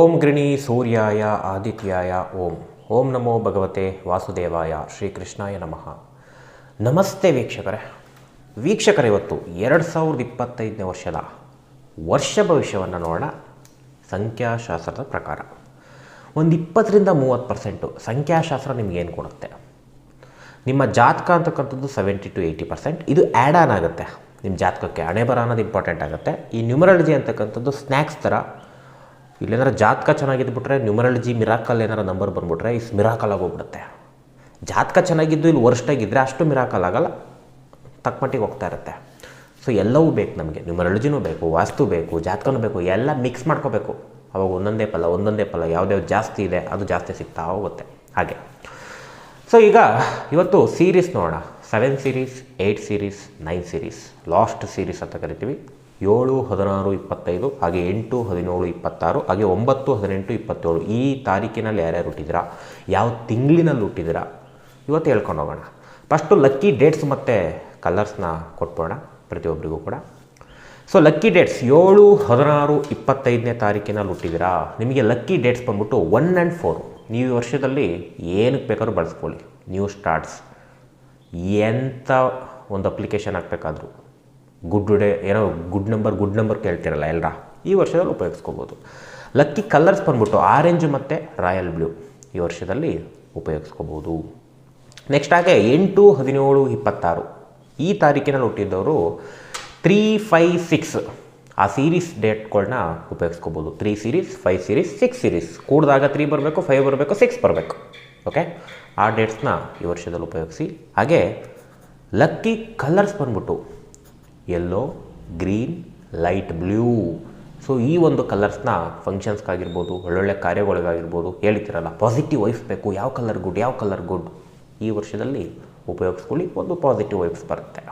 ಓಂ ಗೃಣಿ ಸೂರ್ಯಾಯ ಆದಿತ್ಯಾಯ ಓಂ. ಓಂ ನಮೋ ಭಗವತೆ ವಾಸುದೇವಾಯ ಶ್ರೀಕೃಷ್ಣಾಯ ನಮಃ. ನಮಸ್ತೆ ವೀಕ್ಷಕರೇ. ವೀಕ್ಷಕರ, ಇವತ್ತು ಎರಡು ಸಾವಿರದ ಇಪ್ಪತ್ತೈದನೇ ವರ್ಷದ ವರ್ಷ ಭವಿಷ್ಯವನ್ನು ನೋಡೋಣ. ಸಂಖ್ಯಾಶಾಸ್ತ್ರದ ಪ್ರಕಾರ ಒಂದು ಇಪ್ಪತ್ತರಿಂದ ಮೂವತ್ತು ಪರ್ಸೆಂಟು ಸಂಖ್ಯಾಶಾಸ್ತ್ರ ನಿಮಗೇನು ಕೊಡುತ್ತೆ? ನಿಮ್ಮ ಜಾತಕ ಅಂತಕ್ಕಂಥದ್ದು ಸೆವೆಂಟಿ ಟು ಏಯ್ಟಿ ಪರ್ಸೆಂಟ್ ಇದು ಆ್ಯಡ್ ಆನ್ ಆಗುತ್ತೆ. ನಿಮ್ಮ ಜಾತಕಕ್ಕೆ ಹಣೆ ಬರ ಅನ್ನೋದು ಇಂಪಾರ್ಟೆಂಟ್ ಆಗುತ್ತೆ. ಈ ನ್ಯೂಮರಾಲಜಿ ಅಂತಕ್ಕಂಥದ್ದು ಸ್ನ್ಯಾಕ್ಸ್ ಥರ ಇಲ್ಲೇನಾರ ಜಾತಕ ಚೆನ್ನಾಗಿದ್ಬಿಟ್ರೆ ನ್ಯೂಮರಾಲಜಿ ಮಿರಾಕಲ್ ಏನಾರ ನಂಬರ್ ಬಂದುಬಿಟ್ರೆ ಇಸ್ ಮಿರಾಕಲ್ ಆಗೋಗ್ಬಿಡುತ್ತೆ. ಜಾತಕ ಚೆನ್ನಾಗಿದ್ದು ಇಲ್ಲಿ ವರ್ಷ್ಟಾಗಿದ್ದರೆ ಅಷ್ಟು ಮಿರಾಕಲ್ ಆಗಲ್ಲ. ತಕ್ಕಮಟ್ಟಿಗೆ ಹೋಗ್ತಾ ಇರುತ್ತೆ. ಸೊ ಎಲ್ಲವೂ ಬೇಕು ನಮಗೆ. ನ್ಯೂಮರಾಲಜಿನೂ ಬೇಕು, ವಾಸ್ತು ಬೇಕು, ಜಾತಕನೂ ಬೇಕು, ಎಲ್ಲ ಮಿಕ್ಸ್ ಮಾಡ್ಕೋಬೇಕು. ಅವಾಗ ಒಂದೊಂದೇ ಫಲ ಒಂದೊಂದೇ ಫಲ, ಯಾವುದ್ಯಾವ್ದು ಜಾಸ್ತಿ ಇದೆ, ಅದು ಜಾಸ್ತಿ ಸಿಗ್ತಾ ಹೋಗುತ್ತೆ. ಹಾಗೆ. ಸೊ ಈಗ ಇವತ್ತು ಸೀರೀಸ್ ನೋಡೋಣ. Seven series eight series nine series last series ಅಂತ ಕರಿತೀವಿ. ಏಳು, ಹದಿನಾರು, ಇಪ್ಪತ್ತೈದು, ಹಾಗೆ ಎಂಟು, ಹದಿನೇಳು, ಇಪ್ಪತ್ತಾರು, ಹಾಗೆ ಒಂಬತ್ತು, ಹದಿನೆಂಟು, ಇಪ್ಪತ್ತೇಳು ಈ ತಾರೀಕಿನಲ್ಲಿ ಯಾರ್ಯಾರು ಹುಟ್ಟಿದ್ದೀರಾ ಯಾವ ತಿಂಗಳಿನಲ್ಲಿ ಹುಟ್ಟಿದ್ದೀರಾ ಇವತ್ತು ಹೇಳ್ಕೊಂಡು ಹೋಗೋಣ. ಫಸ್ಟು ಲಕ್ಕಿ ಡೇಟ್ಸ್ ಮತ್ತು ಕಲರ್ಸ್ನ ಕೊಟ್ಬೋಣ ಪ್ರತಿಯೊಬ್ಬರಿಗೂ ಕೂಡ. ಸೊ ಲಕ್ಕಿ ಡೇಟ್ಸ್ ಏಳು, ಹದಿನಾರು, ಇಪ್ಪತ್ತೈದನೇ ತಾರೀಕಿನಲ್ಲಿ ಹುಟ್ಟಿದ್ದೀರಾ ನಿಮಗೆ ಲಕ್ಕಿ ಡೇಟ್ಸ್ ಬಂದ್ಬಿಟ್ಟು ಒನ್ ಆ್ಯಂಡ್ ಫೋರ್ ನೀವು ಈ ವರ್ಷದಲ್ಲಿ ಏನಕ್ಕೆ ಬೇಕಾದ್ರೂ ಬಳಸ್ಕೊಳ್ಳಿ. ನ್ಯೂ ಸ್ಟಾರ್ಟ್ಸ್ ಎಂಥ ಒಂದು ಅಪ್ಲಿಕೇಶನ್ ಹಾಕ್ಬೇಕಾದ್ರು. ಗುಡ್ ಡೇ ಏನೋ ಗುಡ್ ನಂಬರ್ ಗುಡ್ ನಂಬರ್ ಕೇಳ್ತಿರಲ್ಲ ಎಲ್ಲರ ಈ ವರ್ಷದಲ್ಲಿ ಉಪಯೋಗಿಸ್ಕೋಬೋದು. ಲಕ್ಕಿ ಕಲರ್ಸ್ ಬಂದ್ಬಿಟ್ಟು ಆರೆಂಜ್ ಮತ್ತು ರಾಯಲ್ ಬ್ಲೂ ಈ ವರ್ಷದಲ್ಲಿ ಉಪಯೋಗಿಸ್ಕೋಬೋದು. ನೆಕ್ಸ್ಟ್ ಹಾಗೆ ಎಂಟು, ಹದಿನೇಳು, ಇಪ್ಪತ್ತಾರು. ಈ ತಾರೀಕಿನಲ್ಲಿ ಹುಟ್ಟಿದ್ದವರು ತ್ರೀ ಫೈ ಸಿಕ್ಸ್ ಆ ಸೀರೀಸ್ ಡೇಟ್ಗಳನ್ನ ಉಪಯೋಗಿಸ್ಕೋಬೋದು. Three series five series six series ಕೂಡಿದಾಗ ತ್ರೀ ಬರಬೇಕು ಫೈವ್ ಬರಬೇಕು ಸಿಕ್ಸ್ ಬರಬೇಕು. ಓಕೆ ಆ ಡೇಟ್ಸ್ನ ಈ ವರ್ಷದಲ್ಲಿ ಉಪಯೋಗಿಸಿ. ಹಾಗೆ ಲಕ್ಕಿ ಕಲರ್ಸ್ ಬಂದ್ಬಿಟ್ಟು yellow green light blue so ಈ ಒಂದು ಕಲರ್ಸ್ನ ಫಂಕ್ಷನ್ಸ್ಗಾಗಿರ್ಬೋದು ಒಳ್ಳೊಳ್ಳೆ ಕಾರ್ಯಗಳಿಗಾಗಿರ್ಬೋದು ಹೇಳ್ತಿರಲ್ಲ ಪಾಸಿಟಿವ್ ವೈಫ್ಸ್ ಬೇಕು, ಯಾವ ಕಲರ್ ಗುಡ್ ಯಾವ ಕಲರ್ ಗುಡ್ ಈ ವರ್ಷದಲ್ಲಿ ಉಪಯೋಗಿಸ್ಕೊಳ್ಳಿ, ಒಂದು ಪಾಸಿಟಿವ್ ವೈಫ್ಸ್ ಬರುತ್ತೆ.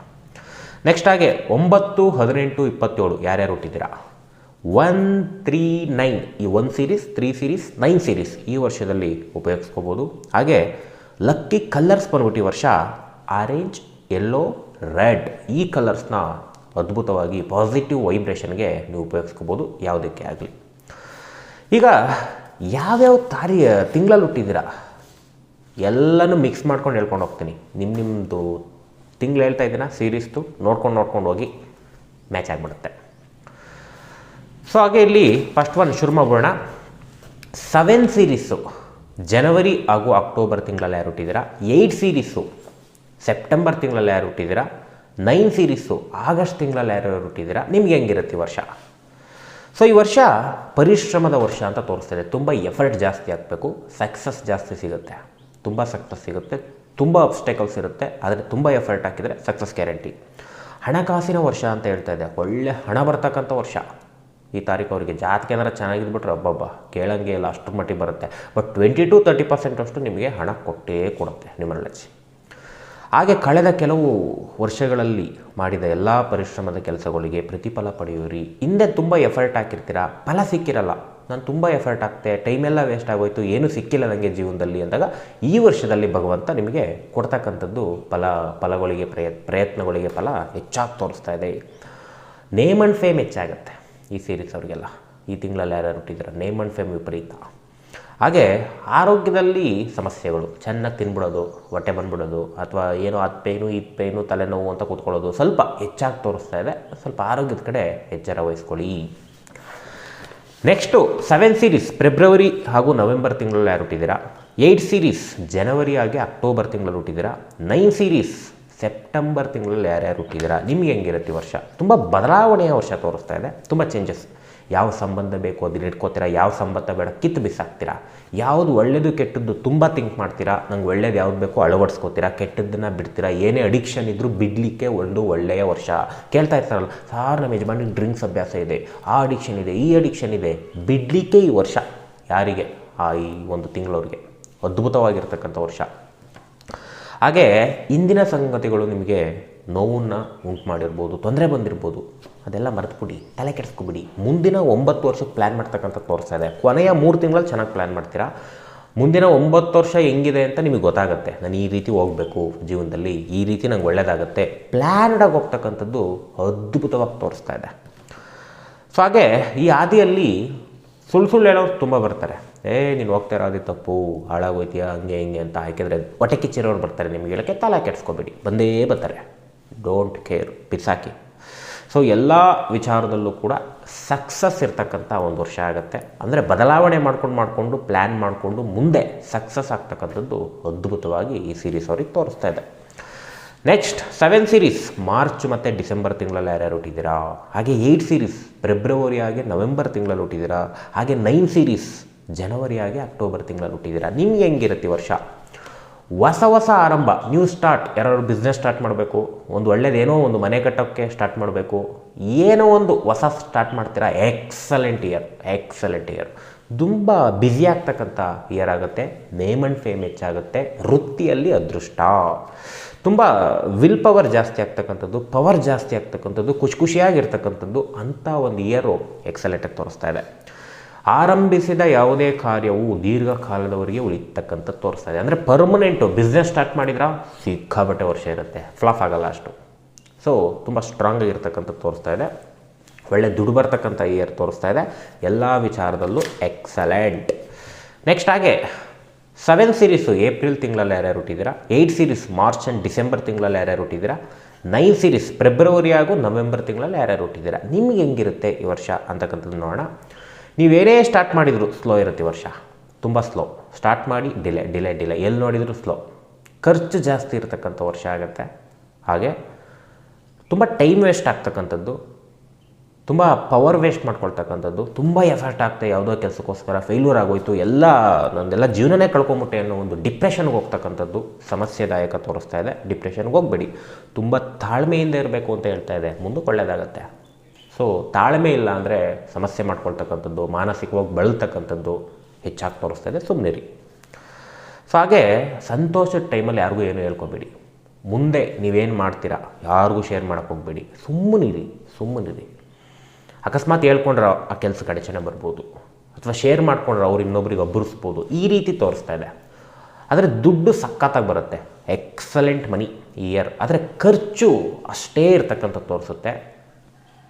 ನೆಕ್ಸ್ಟ್ ಹಾಗೆ, ಒಂಬತ್ತು, ಹದಿನೆಂಟು, ಇಪ್ಪತ್ತೇಳು ಯಾರ್ಯಾರು ಹುಟ್ಟಿದ್ದೀರಾ? ಒನ್ ತ್ರೀ ನೈನ್ ಈ one series three series nine series ಈ ವರ್ಷದಲ್ಲಿ ಉಪಯೋಗಿಸ್ಕೋಬೋದು. ಹಾಗೆ ಲಕ್ಕಿ ಕಲರ್ಸ್ ಬಂದ್ಬಿಟ್ಟು ಈ ವರ್ಷ ಆರೆಂಜ್ ಯೆಲ್ಲೋ ರೆಡ್ ಈ ಕಲರ್ಸ್ನ ಅದ್ಭುತವಾಗಿ ಪಾಸಿಟಿವ್ ವೈಬ್ರೇಷನ್ಗೆ ನೀವು ಉಪಯೋಗಿಸ್ಕೋಬೋದು, ಯಾವುದಕ್ಕೆ ಆಗಲಿ. ಈಗ ಯಾವ್ಯಾವ ತಾರೀ ತಿಂಗಳಲ್ಲಿ ಹುಟ್ಟಿದ್ದೀರಾ? ಎಲ್ಲನೂ ಮಿಕ್ಸ್ ಮಾಡ್ಕೊಂಡು ಹೇಳ್ಕೊಂಡು ಹೋಗ್ತೀನಿ. ನಿಮ್ಮ ನಿಮ್ಮದು ತಿಂಗಳು ಹೇಳ್ತಾ ಇದ್ದೀನ? ಸೀರೀಸ್ದು ನೋಡ್ಕೊಂಡು ನೋಡ್ಕೊಂಡು ಹೋಗಿ ಮ್ಯಾಚ್ ಆಗಿಬಿಡುತ್ತೆ. ಸೊ ಹಾಗೆ ಇಲ್ಲಿ ಫಸ್ಟ್ ಒನ್ ಶುರು ಮಾಡೋಣ ಸೆವೆನ್ ಸೀರೀಸು ಜನವರಿ ಹಾಗೂ ಅಕ್ಟೋಬರ್ ತಿಂಗಳಲ್ಲಿ ಯಾರು ಹುಟ್ಟಿದ್ದೀರಾ? ಏಯ್ಟ್ ಸೀರೀಸು ಸೆಪ್ಟೆಂಬರ್ ತಿಂಗಳಲ್ಲಿ ಯಾರು ಹುಟ್ಟಿದ್ದೀರಾ? ನೈನ್ ಸೀರೀಸು ಆಗಸ್ಟ್ ತಿಂಗಳಲ್ಲಿ ಯಾರು ಹುಟ್ಟಿದ್ದೀರಾ? ನಿಮ್ಗೆ ಹೆಂಗಿರುತ್ತೆ ಈ ವರ್ಷ? ಸೊ ಈ ವರ್ಷ ಪರಿಶ್ರಮದ ವರ್ಷ ಅಂತ ತೋರಿಸ್ತಿದೆ ತುಂಬ ಎಫರ್ಟ್ ಜಾಸ್ತಿ ಆಗಬೇಕು. ಸಕ್ಸಸ್ ಜಾಸ್ತಿ ಸಿಗುತ್ತೆ. ತುಂಬ ಸಕ್ಸಸ್ ಸಿಗುತ್ತೆ. ತುಂಬ ಅಬ್ಸ್ಟೇಕಲ್ಸ್ ಇರುತ್ತೆ. ಆದರೆ ತುಂಬ ಎಫರ್ಟ್ ಹಾಕಿದರೆ ಸಕ್ಸಸ್ ಗ್ಯಾರಂಟಿ ಹಣಕಾಸಿನ ವರ್ಷ ಅಂತ ಹೇಳ್ತಾ ಇದೆ. ಒಳ್ಳೆ ಹಣ ಬರ್ತಕ್ಕಂಥ ವರ್ಷ. ಈ ತಾರೀಕು ಅವರಿಗೆ ಜಾತಕ ಏನಾರು ಚೆನ್ನಾಗಿದ್ಬಿಟ್ರೆ ಅಬ್ಬಬ್ಬ ಕೇಳಂಗೆ ಇಲ್ಲ ಅಷ್ಟು ಮಟ್ಟಿಗೆ ಬರುತ್ತೆ. But twenty to thirty percent ಅಷ್ಟು ನಿಮಗೆ ಹಣ ಕೊಟ್ಟೇ ಕೊಡುತ್ತೆ ನ್ಯೂಮರಾಲಜಿ ಹಾಗೆ ಕಳೆದ ಕೆಲವು ವರ್ಷಗಳಲ್ಲಿ ಮಾಡಿದ ಎಲ್ಲ ಪರಿಶ್ರಮದ ಕೆಲಸಗಳಿಗೆ ಪ್ರತಿಫಲ ಪಡೆಯೋರಿ ಹಿಂದೆ ತುಂಬ ಎಫರ್ಟ್ ಹಾಕಿರ್ತೀರಾ? ಫಲ ಸಿಕ್ಕಿರಲ್ಲ. ನಾನು ತುಂಬ ಎಫರ್ಟ್ ಹಾಕ್ತೆ ಟೈಮೆಲ್ಲ ವೇಸ್ಟ್ ಆಗೋಯ್ತು, ಏನು ಸಿಕ್ಕಿಲ್ಲ ನನಗೆ ಜೀವನದಲ್ಲಿ ಅಂದಾಗ ಈ ವರ್ಷದಲ್ಲಿ ಭಗವಂತ ನಿಮಗೆ ಕೊಡ್ತಕ್ಕಂಥದ್ದು ಫಲ, ಫಲಗಳಿಗೆ ಪ್ರಯತ್ ಪ್ರಯತ್ನಗಳಿಗೆ ಫಲ ಹೆಚ್ಚಾಗಿ ತೋರಿಸ್ತಾ ಇದೆ. ನೇಮ್ ಆ್ಯಂಡ್ ಫೇಮ್ ಹೆಚ್ಚಾಗುತ್ತೆ ಈ ಸೀರೀಸ್ ಅವರಿಗೆಲ್ಲ. ಈ ತಿಂಗಳಲ್ಲಿ ಯಾರ್ಯಾರು ಹುಟ್ಟಿದ್ರೆ? ನೇಮ್ ಆ್ಯಂಡ್ ಫೇಮ್ ವಿಪರೀತ. ಹಾಗೆ ಆರೋಗ್ಯದಲ್ಲಿ ಸಮಸ್ಯೆಗಳು, ಚೆನ್ನಾಗಿ ತಿನ್ಬಿಡೋದು, ಹೊಟ್ಟೆ ಬಂದ್ಬಿಡೋದು, ಅಥವಾ ಏನೋ ಅದು ಪೇನು ಈ ಪೇನು ತಲೆನೋವು ಅಂತ ಕೂತ್ಕೊಳ್ಳೋದು ಸ್ವಲ್ಪ ಹೆಚ್ಚಾಗಿ ತೋರಿಸ್ತಾ ಇದೆ. ಸ್ವಲ್ಪ ಆರೋಗ್ಯದ ಕಡೆ ಎಚ್ಚರ ವಹಿಸ್ಕೊಳ್ಳಿ. ನೆಕ್ಸ್ಟು ಸೆವೆನ್ ಸೀರೀಸ್ ಫೆಬ್ರವರಿ ಹಾಗೂ ನವೆಂಬರ್ ತಿಂಗಳಲ್ಲಿ ಯಾರು ಹುಟ್ಟಿದ್ದೀರಾ ಏಯ್ಟ್ ಸೀರೀಸ್ ಜನವರಿ ಹಾಗೆ ಅಕ್ಟೋಬರ್ ತಿಂಗಳಲ್ಲಿ ಹುಟ್ಟಿದ್ದೀರಾ ನೈನ್ ಸೀರೀಸ್ ಸೆಪ್ಟೆಂಬರ್ ತಿಂಗಳಲ್ಲಿ ಯಾರ್ಯಾರು ಹುಟ್ಟಿದ್ದೀರಾ ನಿಮಗೆ ಹೆಂಗಿರುತ್ತೆ ವರ್ಷ? ತುಂಬ ಬದಲಾವಣೆಯ ವರ್ಷ ತೋರಿಸ್ತಾ ಇದೆ. ತುಂಬ ಚೇಂಜಸ್ ಯಾವ ಸಂಬಂಧ ಬೇಕು ಅದನ್ನ ಇಟ್ಕೋತೀರಾ? ಯಾವ ಸಂಬಂಧ ಬೇಡ? ಕಿತ್ತು ಬಿಸಾಕ್ತೀರಾ? ಯಾವುದು ಒಳ್ಳೆಯದು ಕೆಟ್ಟದ್ದು ತುಂಬ ಥಿಂಕ್ ಮಾಡ್ತೀರಾ? ನಂಗೆ ಒಳ್ಳೇದು ಯಾವ್ದು ಬೇಕೋ ಅಳವಡಿಸ್ಕೋತೀರಾ? ಕೆಟ್ಟದ್ದನ್ನು ಬಿಡ್ತೀರಾ? ಏನೇ ಅಡಿಕ್ಷನ್ ಇದ್ದರೂ ಬಿಡಲಿಕ್ಕೆ ಒಂದು ಒಳ್ಳೆಯ ವರ್ಷ. ಕೇಳ್ತಾ ಇರ್ತಾರಲ್ಲ, ಸಾರ್ ನಮ್ಮ ಯಜಮಾನಿಗೆ ಡ್ರಿಂಕ್ಸ್ ಅಭ್ಯಾಸ ಇದೆ. ಆ ಅಡಿಕ್ಷನ್ ಇದೆ, ಈ ಅಡಿಕ್ಷನ್ ಇದೆ. ಬಿಡಲಿಕ್ಕೆ ಈ ವರ್ಷ. ಯಾರಿಗೆ? ಆ ಈ ಒಂದು ತಿಂಗಳವ್ರಿಗೆ. ಅದ್ಭುತವಾಗಿರ್ತಕ್ಕಂಥ ವರ್ಷ. ಹಾಗೆ ಇಂದಿನ ಸಂಗತಿಗಳು ನಿಮಗೆ ನೋವನ್ನು ಉಂಟು ಮಾಡಿರ್ಬೋದು, ತೊಂದರೆ ಬಂದಿರ್ಬೋದು, ಅದೆಲ್ಲ ಮರೆತುಬಿಡಿ, ತಲೆ ಕೆಡಿಸ್ಕೊಬಿಡಿ. ಮುಂದಿನ ಒಂಬತ್ತು ವರ್ಷಕ್ಕೆ ಪ್ಲ್ಯಾನ್ ಮಾಡ್ತಕ್ಕಂಥ ತೋರಿಸ್ತಾ ಇದೆ. ಕೊನೆಯ ಮೂರು ತಿಂಗಳಲ್ಲಿ ಚೆನ್ನಾಗಿ ಪ್ಲ್ಯಾನ್ ಮಾಡ್ತೀರಾ? ಮುಂದಿನ ಒಂಬತ್ತು ವರ್ಷ ಹೆಂಗಿದೆ ಅಂತ ನಿಮಗೆ ಗೊತ್ತಾಗುತ್ತೆ. ನಾನು ಈ ರೀತಿ ಹೋಗಬೇಕು ಜೀವನದಲ್ಲಿ, ಈ ರೀತಿ ನಂಗೆ ಒಳ್ಳೆಯದಾಗುತ್ತೆ ಪ್ಲ್ಯಾನ್ಡಾಗಿ ಹೋಗ್ತಕ್ಕಂಥದ್ದು ಅದ್ಭುತವಾಗಿ ತೋರಿಸ್ತಾ ಇದೆ. ಸೊ ಹಾಗೆ, ಈ ಹಾದಿಯಲ್ಲಿ ಸುಳ್ಳು ಸುಳ್ಳು ಹೇಳೋರು ತುಂಬ ಬರ್ತಾರೆ. ಏ, ನೀನು ಹೋಗ್ತಾ ಇರೋದು ತಪ್ಪು, ಹಾಳಾಗೋಯ್ತೀಯ, ಹಂಗೆ ಹಿಂಗೆ ಅಂತ ಯಾಕೆಂದರೆ ಹೊಟ್ಟೆ ಕಿಚ್ಚಿರೋರು ಬರ್ತಾರೆ ನಿಮಗೆ. ಹೇಳೋಕ್ಕೆ ತಲೆ ಕೆಡಿಸ್ಕೊಬೇಡಿ. ಬಂದೇ ಬರ್ತಾರೆ. ಡೋಂಟ್ ಕೇರ್ ಬಿಸಾಕಿ ಸೊ ಎಲ್ಲ ವಿಚಾರದಲ್ಲೂ ಕೂಡ ಸಕ್ಸಸ್ ಇರ್ತಕ್ಕಂಥ ಒಂದು ವರ್ಷ ಆಗುತ್ತೆ. ಅಂದರೆ ಬದಲಾವಣೆ ಮಾಡ್ಕೊಂಡು ಮಾಡಿಕೊಂಡು ಪ್ಲ್ಯಾನ್ ಮಾಡಿಕೊಂಡು ಮುಂದೆ ಸಕ್ಸಸ್ ಆಗ್ತಕ್ಕಂಥದ್ದು ಅದ್ಭುತವಾಗಿ ಈ ಸೀರೀಸ್ ಅವ್ರಿಗೆ ತೋರಿಸ್ತಾ ಇದೆ. ನೆಕ್ಸ್ಟ್ ಸೆವೆನ್ ಸೀರೀಸ್ ಮಾರ್ಚ್ ಮತ್ತು ಡಿಸೆಂಬರ್ ತಿಂಗಳಲ್ಲಿ ಯಾರ್ಯಾರು ಹುಟ್ಟಿದ್ದೀರಾ ಹಾಗೆ ಏಯ್ಟ್ ಸೀರೀಸ್ ಫೆಬ್ರವರಿ ಹಾಗೆ ನವೆಂಬರ್ ತಿಂಗಳಲ್ಲಿ ಹುಟ್ಟಿದ್ದೀರಾ ಹಾಗೆ ನೈನ್ ಸೀರೀಸ್ ಜನವರಿ ಹಾಗೆ ಅಕ್ಟೋಬರ್ ತಿಂಗಳಲ್ಲಿ ಹುಟ್ಟಿದ್ದೀರಾ ನಿಮ್ಗೆ ಹೆಂಗಿರುತ್ತೆ ವರ್ಷ? ಹೊಸ ಹೊಸ ಆರಂಭ ನ್ಯೂ ಸ್ಟಾರ್ಟ್ ಯಾರು ಬಿಸ್ನೆಸ್ ಸ್ಟಾರ್ಟ್ ಮಾಡಬೇಕು, ಒಂದು ಒಳ್ಳೇದೇನೋ ಒಂದು ಮನೆ ಕಟ್ಟೋಕ್ಕೆ ಸ್ಟಾರ್ಟ್ ಮಾಡಬೇಕು, ಏನೋ ಒಂದು ಹೊಸ ಸ್ಟಾರ್ಟ್ ಮಾಡ್ತೀರಾ ಎಕ್ಸಲೆಂಟ್ ಇಯರ್ ಎಕ್ಸಲೆಂಟ್ ಇಯರ್ ತುಂಬ ಬ್ಯುಸಿ ಆಗ್ತಕ್ಕಂಥ ಇಯರ್ ಆಗುತ್ತೆ ನೇಮ್ ಆ್ಯಂಡ್ ಫೇಮ್ ಹೆಚ್ಚಾಗುತ್ತೆ, ವೃತ್ತಿಯಲ್ಲಿ ಅದೃಷ್ಟ. ತುಂಬ ವಿಲ್ ಪವರ್ ಜಾಸ್ತಿ ಆಗ್ತಕ್ಕಂಥದ್ದು ಪವರ್ ಜಾಸ್ತಿ ಆಗ್ತಕ್ಕಂಥದ್ದು, ಖುಷಿ ಖುಷಿಯಾಗಿರ್ತಕ್ಕಂಥದ್ದು, ಅಂಥ ಒಂದು ಇಯರು ಎಕ್ಸಲೆಂಟಾಗಿ ತೋರಿಸ್ತಾ ಇದೆ. ಆರಂಭಿಸಿದ ಯಾವುದೇ ಕಾರ್ಯವು ದೀರ್ಘಕಾಲದವರೆಗೆ ಉಳಿತಕ್ಕಂಥ ತೋರಿಸ್ತಾ ಇದೆ. ಅಂದರೆ ಪರ್ಮನೆಂಟು ಬಿಸ್ನೆಸ್ ಸ್ಟಾರ್ಟ್ ಮಾಡಿದ್ರೆ? ಸಿಕ್ಕಾಬಟ್ಟೆ ವರ್ಷ ಇರುತ್ತೆ. ಫ್ಲಾಫ್ ಆಗಲ್ಲ ಅಷ್ಟು. ಸೊ ತುಂಬ ಸ್ಟ್ರಾಂಗ್ ಆಗಿರ್ತಕ್ಕಂಥದ್ದು ತೋರಿಸ್ತಾ ಇದೆ. ಒಳ್ಳೆ ದುಡ್ಡು ಬರ್ತಕ್ಕಂಥ ಇಯರ್ ತೋರಿಸ್ತಾ ಇದೆ. ಎಲ್ಲ ವಿಚಾರದಲ್ಲೂ ಎಕ್ಸಲೆಂಟ್ ನೆಕ್ಸ್ಟ್ ಹಾಗೆ ಸೆವೆನ್ ಸೀರೀಸು ಏಪ್ರಿಲ್ ತಿಂಗಳಲ್ಲಿ ಯಾರ್ಯಾರು ಹುಟ್ಟಿದ್ದೀರಾ eight series March and December ತಿಂಗಳಲ್ಲಿ ಯಾರ್ಯಾರು ಹುಟ್ಟಿದ್ದೀರಾ ನೈನ್ ಸೀರೀಸ್ ಫೆಬ್ರವರಿ ಹಾಗೂ ನವೆಂಬರ್ ತಿಂಗಳಲ್ಲಿ ಯಾರ್ಯಾರು ಹುಟ್ಟಿದ್ದೀರಾ ನಿಮ್ಗೆ ಹೆಂಗಿರುತ್ತೆ ಈ ವರ್ಷ ಅಂತಕ್ಕಂಥದ್ದು ನೋಡೋಣ. ನೀವೇನೇ ಸ್ಟಾರ್ಟ್ ಮಾಡಿದ್ರು ಸ್ಲೋ ಇರುತ್ತೆ ವರ್ಷ. ತುಂಬ ಸ್ಲೋ ಸ್ಟಾರ್ಟ್ ಮಾಡಿ ಡಿಲೆ ಡಿಲೆ ಡಿಲೆ ಎಲ್ಲಿ ನೋಡಿದರೂ ಸ್ಲೋ ಖರ್ಚು ಜಾಸ್ತಿ ಇರತಕ್ಕಂಥ ವರ್ಷ ಆಗುತ್ತೆ. ಹಾಗೆ ತುಂಬ ಟೈಮ್ ವೇಸ್ಟ್ ಆಗ್ತಕ್ಕಂಥದ್ದು, ತುಂಬ ಪವರ್ ವೇಸ್ಟ್ ಮಾಡ್ಕೊಳ್ತಕ್ಕಂಥದ್ದು, ತುಂಬ ಎಫರ್ಟ್ ಆಗ್ತಾ ಯಾವುದೋ ಕೆಲಸಕ್ಕೋಸ್ಕರ ಫೇಲ್ಯೂರ್ ಆಗೋಯ್ತು, ಎಲ್ಲ ನಂದೆಲ್ಲ ಜೀವನನೇ ಕಳ್ಕೊಂಬಿಟ್ಟೆ ಅನ್ನೋ ಒಂದು ಡಿಪ್ರೆಷನ್ಗೆ ಹೋಗ್ತಕ್ಕಂಥದ್ದು ಸಮಸ್ಯೆದಾಯಕ ತೋರಿಸ್ತಾ ಇದೆ. ಡಿಪ್ರೆಷನ್ಗೆ ಹೋಗಬೇಡಿ. ತುಂಬ ತಾಳ್ಮೆಯಿಂದ ಇರಬೇಕು ಅಂತ ಹೇಳ್ತಾ ಇದೆ. ಮುಂದಕ್ಕೆ ಒಳ್ಳೆಯದಾಗತ್ತೆ ಸೊ ತಾಳ್ಮೆ ಇಲ್ಲ ಅಂದರೆ ಸಮಸ್ಯೆ ಮಾಡ್ಕೊಳ್ತಕ್ಕಂಥದ್ದು, ಮಾನಸಿಕವಾಗಿ ಬಳಲ್ತಕ್ಕಂಥದ್ದು ಹೆಚ್ಚಾಗಿ ತೋರಿಸ್ತಾ ಇದೆ. ಸುಮ್ಮನಿರಿ ಸೊ ಹಾಗೆ ಸಂತೋಷದ ಟೈಮಲ್ಲಿ ಯಾರಿಗೂ ಏನೂ ಹೇಳ್ಕೊಬೇಡಿ. ಮುಂದೆ ನೀವೇನು ಮಾಡ್ತೀರಾ? ಯಾರಿಗೂ ಶೇರ್ ಮಾಡೋಕ್ಕೆ ಹೋಗಬೇಡಿ. ಸುಮ್ಮನಿರಿ ಸುಮ್ಮನಿರಿ ಅಕಸ್ಮಾತ್ ಹೇಳ್ಕೊಂಡ್ರೆ ಆ ಕೆಲಸ ಗಡಚೇ ಬರ್ಬೋದು. ಅಥವಾ ಶೇರ್ ಮಾಡ್ಕೊಂಡ್ರೆ ಅವ್ರು ಇನ್ನೊಬ್ರಿಗೆ ಒಬ್ಬರಿಸ್ಬೋದು ಈ ರೀತಿ ತೋರಿಸ್ತಾ ಇದೆ. ಆದರೆ ದುಡ್ಡು ಸಖತ್ತಾಗಿ ಬರುತ್ತೆ. ಎಕ್ಸಲೆಂಟ್ ಮನಿ ಇಯರ್ ಆದರೆ ಖರ್ಚು ಅಷ್ಟೇ ಇರ್ತಕ್ಕಂಥ ತೋರಿಸುತ್ತೆ.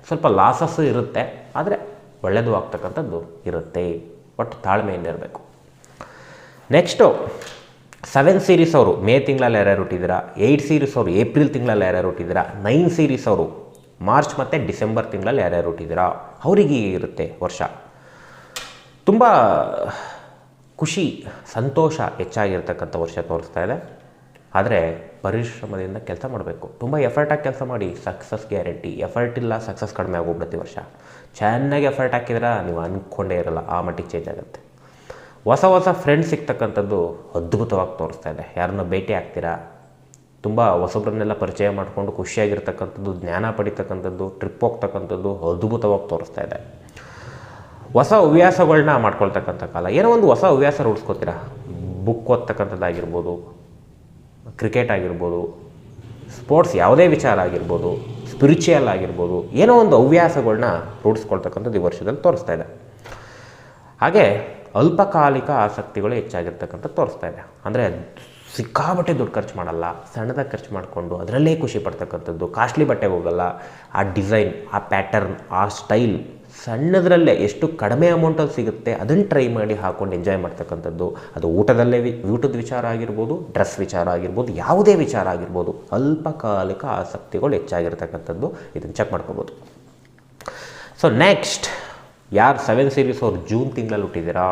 ಸ್ವಲ್ಪ ಲಾಸಸ್ಸು ಇರುತ್ತೆ, ಆದರೆ ಒಳ್ಳೆಯದು ಆಗ್ತಕ್ಕಂಥದ್ದು ಇರುತ್ತೆ. ಒಟ್ಟು ತಾಳ್ಮೆಯಿಂದ ಇರಬೇಕು. ನೆಕ್ಸ್ಟು ಸೆವೆನ್ ಸೀರೀಸ್ ಅವರು, ಮೇ ತಿಂಗಳಲ್ಲಿ ಯಾರ್ಯಾರು ಹುಟ್ಟಿದ್ದೀರಾ ಏಯ್ಟ್ ಸೀರೀಸ್ ಅವರು ಏಪ್ರಿಲ್ ತಿಂಗಳಲ್ಲಿ ಯಾರ್ಯಾರು ಹುಟ್ಟಿದ್ದೀರಾ ನೈನ್ ಸೀರೀಸ್ ಅವರು ಮಾರ್ಚ್ ಮತ್ತು ಡಿಸೆಂಬರ್ ತಿಂಗಳಲ್ಲಿ ಯಾರ್ಯಾರು ಹುಟ್ಟಿದ್ದೀರಾ ಅವರಿಗೆ ಇರುತ್ತೆ ವರ್ಷ. ತುಂಬ ಖುಷಿ, ಸಂತೋಷ ಹೆಚ್ಚಾಗಿರ್ತಕ್ಕಂಥ ವರ್ಷ ತೋರಿಸ್ತಾ ಇದೆ. ಆದರೆ ಪರಿಶ್ರಮದಿಂದ ಕೆಲಸ ಮಾಡಬೇಕು. ತುಂಬ ಎಫರ್ಟಾಗಿ ಕೆಲಸ ಮಾಡಿ ಸಕ್ಸಸ್ ಗ್ಯಾರಂಟಿ ಎಫರ್ಟ್ ಇಲ್ಲ ಸಕ್ಸಸ್ ಕಡಿಮೆ ಆಗೋಗ್ಬಿಡುತ್ತೆ ವರ್ಷ. ಚೆನ್ನಾಗಿ ಎಫರ್ಟ್ ಹಾಕಿದ್ರೆ ನೀವು ಅಂದ್ಕೊಂಡೇ ಇರಲ್ಲ, ಆ ಮಟ್ಟಿಗೆ ಚೇಂಜ್ ಆಗುತ್ತೆ. ಹೊಸ ಹೊಸ ಫ್ರೆಂಡ್ಸ್ ಸಿಗ್ತಕ್ಕಂಥದ್ದು ಅದ್ಭುತವಾಗಿ ತೋರಿಸ್ತಾ ಇದೆ. ಯಾರನ್ನ ಭೇಟಿ ಆಗ್ತೀರಾ? ತುಂಬ ಹೊಸಬ್ರನ್ನೆಲ್ಲ ಪರಿಚಯ ಮಾಡಿಕೊಂಡು ಖುಷಿಯಾಗಿರ್ತಕ್ಕಂಥದ್ದು, ಜ್ಞಾನ ಪಡಿತಕ್ಕಂಥದ್ದು ಟ್ರಿಪ್ ಹೋಗ್ತಕ್ಕಂಥದ್ದು ಅದ್ಭುತವಾಗಿ ತೋರಿಸ್ತಾ ಇದೆ. ಹೊಸ ಹವ್ಯಾಸಗಳನ್ನ ಮಾಡ್ಕೊಳ್ತಕ್ಕಂಥ ಕಾಲ. ಏನೋ ಒಂದು ಹೊಸ ಹವ್ಯಾಸ ರೂಢಿಸ್ಕೋತೀರಾ? ಬುಕ್ ಓದ್ತಕ್ಕಂಥದ್ದಾಗಿರ್ಬೋದು ಕ್ರಿಕೆಟ್ ಆಗಿರ್ಬೋದು, ಸ್ಪೋರ್ಟ್ಸ್ ಯಾವುದೇ ವಿಚಾರ ಆಗಿರ್ಬೋದು ಸ್ಪಿರಿಚುಯಲ್ ಆಗಿರ್ಬೋದು, ಏನೋ ಒಂದು ಹವ್ಯಾಸಗಳನ್ನ ರೂಢಿಸ್ಕೊಳ್ತಕ್ಕಂಥದ್ದು ಈ ವರ್ಷದಲ್ಲಿ ತೋರಿಸ್ತಾ ಇದೆ. ಹಾಗೆ ಅಲ್ಪಕಾಲಿಕ ಆಸಕ್ತಿಗಳು ಹೆಚ್ಚಾಗಿರ್ತಕ್ಕಂಥ ತೋರಿಸ್ತಾ ಇದೆ. ಅಂದರೆ ಸಿಕ್ಕಾಬಟ್ಟೆ ದುಡ್ಡು ಖರ್ಚು ಮಾಡಲ್ಲ, ಸಣ್ಣದಾಗಿ ಖರ್ಚು ಮಾಡಿಕೊಂಡು ಅದರಲ್ಲೇ ಖುಷಿ ಪಡ್ತಕ್ಕಂಥದ್ದು, ಕಾಸ್ಟ್ಲಿ ಬಟ್ಟೆಗೆ ಹೋಗಲ್ಲ. ಆ ಡಿಸೈನ್, ಆ ಪ್ಯಾಟರ್ನ್, ಆ ಸ್ಟೈಲ್ ಸಣ್ಣದರಲ್ಲೇ ಎಷ್ಟು ಕಡಿಮೆ ಅಮೌಂಟಲ್ಲಿ ಸಿಗುತ್ತೆ ಅದನ್ನು ಟ್ರೈ ಮಾಡಿ ಹಾಕೊಂಡು ಎಂಜಾಯ್ ಮಾಡ್ತಕ್ಕಂಥದ್ದು. ಅದು ಊಟದಲ್ಲೇ ಊಟದ ವಿಚಾರ ಆಗಿರ್ಬೋದು ಡ್ರೆಸ್ ವಿಚಾರ ಆಗಿರ್ಬೋದು, ಯಾವುದೇ ವಿಚಾರ ಆಗಿರ್ಬೋದು, ಅಲ್ಪಕಾಲಿಕ ಆಸಕ್ತಿಗಳು ಹೆಚ್ಚಾಗಿರ್ತಕ್ಕಂಥದ್ದು ಇದನ್ನು ಚೆಕ್ ಮಾಡ್ಕೋಬೋದು. ಸೊ ನೆಕ್ಸ್ಟ್ ಯಾರು ಸೆವೆನ್ ಸೀರೀಸ್ ಅವರು ಜೂನ್ ತಿಂಗಳಲ್ಲಿ ಹುಟ್ಟಿದ್ದೀರಾ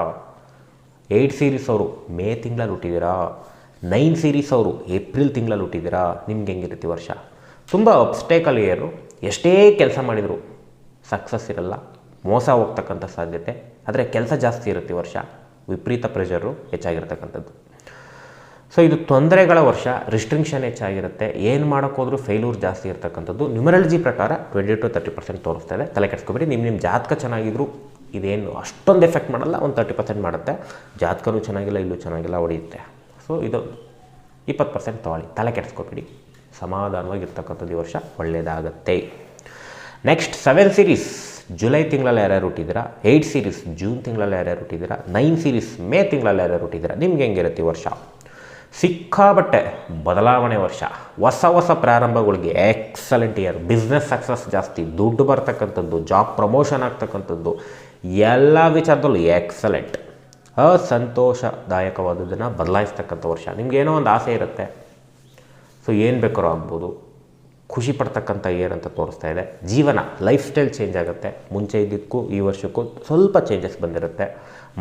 ಏಯ್ಟ್ ಸೀರೀಸ್ ಅವರು ಮೇ ತಿಂಗಳಲ್ಲಿ ಹುಟ್ಟಿದ್ದೀರಾ ನೈನ್ ಸೀರೀಸ್ ಅವರು ಏಪ್ರಿಲ್ ತಿಂಗಳಲ್ಲಿ ಹುಟ್ಟಿದ್ದೀರಾ ನಿಮ್ಗೆ ಹೆಂಗಿರುತ್ತೆ ವರ್ಷ? ತುಂಬ ಅಪ್ಸ್ಟೇಕಲ್ ಇಯರು ಎಷ್ಟೇ ಕೆಲಸ ಮಾಡಿದರು ಸಕ್ಸಸ್ ಇರಲ್ಲ, ಮೋಸ ಹೋಗ್ತಕ್ಕಂಥ ಸಾಧ್ಯತೆ, ಆದರೆ ಕೆಲಸ ಜಾಸ್ತಿ ಇರುತ್ತೆ ವರ್ಷ. ವಿಪರೀತ ಪ್ರೆಷರು ಹೆಚ್ಚಾಗಿರ್ತಕ್ಕಂಥದ್ದು. ಸೊ ಇದು ತೊಂದರೆಗಳ ವರ್ಷ ರಿಸ್ಟ್ರಿಕ್ಷನ್ ಹೆಚ್ಚಾಗಿರುತ್ತೆ. ಏನು ಮಾಡೋಕ್ಕೋದ್ರೂ ಫೇಲ್ಯೂರ್ ಜಾಸ್ತಿ ಇರ್ತಕ್ಕಂಥದ್ದು. ನ್ಯೂಮರಾಲಜಿ ಪ್ರಕಾರ ಟ್ವೆಂಟಿ ಟು ತರ್ಟಿ ಪರ್ಸೆಂಟ್ ತೋರಿಸ್ತಾ ತಲೆ ಕೆಡ್ಸ್ಕೊಬೇಡಿ. ನಿಮ್ಮ ನಿಮ್ಮ ಜಾತಕ ಚೆನ್ನಾಗಿದ್ರು, ಇದೇನು ಅಷ್ಟೊಂದು ಎಫೆಕ್ಟ್ ಮಾಡಲ್ಲ, ಒಂದು ತರ್ಟಿ ಪರ್ಸೆಂಟ್ ಮಾಡುತ್ತೆ. ಜಾತಕನೂ ಚೆನ್ನಾಗಿಲ್ಲ, ಇಲ್ಲೂ ಚೆನ್ನಾಗಿಲ್ಲ, ಹೊಡೆಯುತ್ತೆ. ಸೊ ಇದು ಇಪ್ಪತ್ತು ಪರ್ಸೆಂಟ್ ತೊಗೊಳ್ಳಿ. ತಲೆ ಕೆಡಿಸ್ಕೊಬೇಡಿ. ಸಮಾಧಾನವಾಗಿರ್ತಕ್ಕಂಥದ್ದು ಈ ವರ್ಷ ಒಳ್ಳೆಯದಾಗತ್ತೆ ನೆಕ್ಸ್ಟ್ ಸೆವೆನ್ ಸೀರೀಸ್ ಜುಲೈ ತಿಂಗಳಲ್ಲಿ ಯಾರ್ಯಾರು ಹುಟ್ಟಿದ್ದೀರಾ? ಏಯ್ಟ್ ಸೀರೀಸ್ ಜೂನ್ ತಿಂಗಳಲ್ಲಿ ಯಾರ್ಯಾರು ಹುಟ್ಟಿದ್ದೀರಾ? ನೈನ್ ಸೀರೀಸ್ ಮೇ ತಿಂಗಳಲ್ಲಿ ಯಾರ್ಯಾರು ಹುಟ್ಟಿದ್ದೀರಾ? ನಿಮ್ಗೆ ಹೆಂಗಿರುತ್ತೆ ವರ್ಷ? ಸಿಕ್ಕಾಬಟ್ಟೆ ಬದಲಾವಣೆ ವರ್ಷ. ಹೊಸ ಹೊಸ ಪ್ರಾರಂಭಗಳಿಗೆ ಎಕ್ಸಲೆಂಟ್ ಇಯರ್ ಬಿಸ್ನೆಸ್ ಸಕ್ಸಸ್ ಜಾಸ್ತಿ. ದುಡ್ಡು ಬರ್ತಕ್ಕಂಥದ್ದು ಜಾಬ್ ಪ್ರಮೋಷನ್ ಆಗ್ತಕ್ಕಂಥದ್ದು, ಎಲ್ಲ ವಿಚಾರದಲ್ಲೂ ಎಕ್ಸಲೆಂಟ್ ಅಸಂತೋಷದಾಯಕವಾದದನ್ನು ಬದಲಾಯಿಸ್ತಕ್ಕಂಥ ವರ್ಷ. ನಿಮ್ಗೇನೋ ಒಂದು ಆಸೆ ಇರುತ್ತೆ. ಸೊ ಏನು ಬೇಕಾದ್ರೂ ಆಗ್ಬೋದು. ಖುಷಿ ಪಡ್ತಕ್ಕಂಥ ಏನಂತ ತೋರಿಸ್ತಾ ಇದೆ. ಜೀವನ ಲೈಫ್ ಸ್ಟೈಲ್ ಚೇಂಜ್ ಆಗುತ್ತೆ. ಮುಂಚೆ ಇದ್ದಿದ್ದಕ್ಕೂ ಈ ವರ್ಷಕ್ಕೂ ಸ್ವಲ್ಪ ಚೇಂಜಸ್ ಬಂದಿರುತ್ತೆ.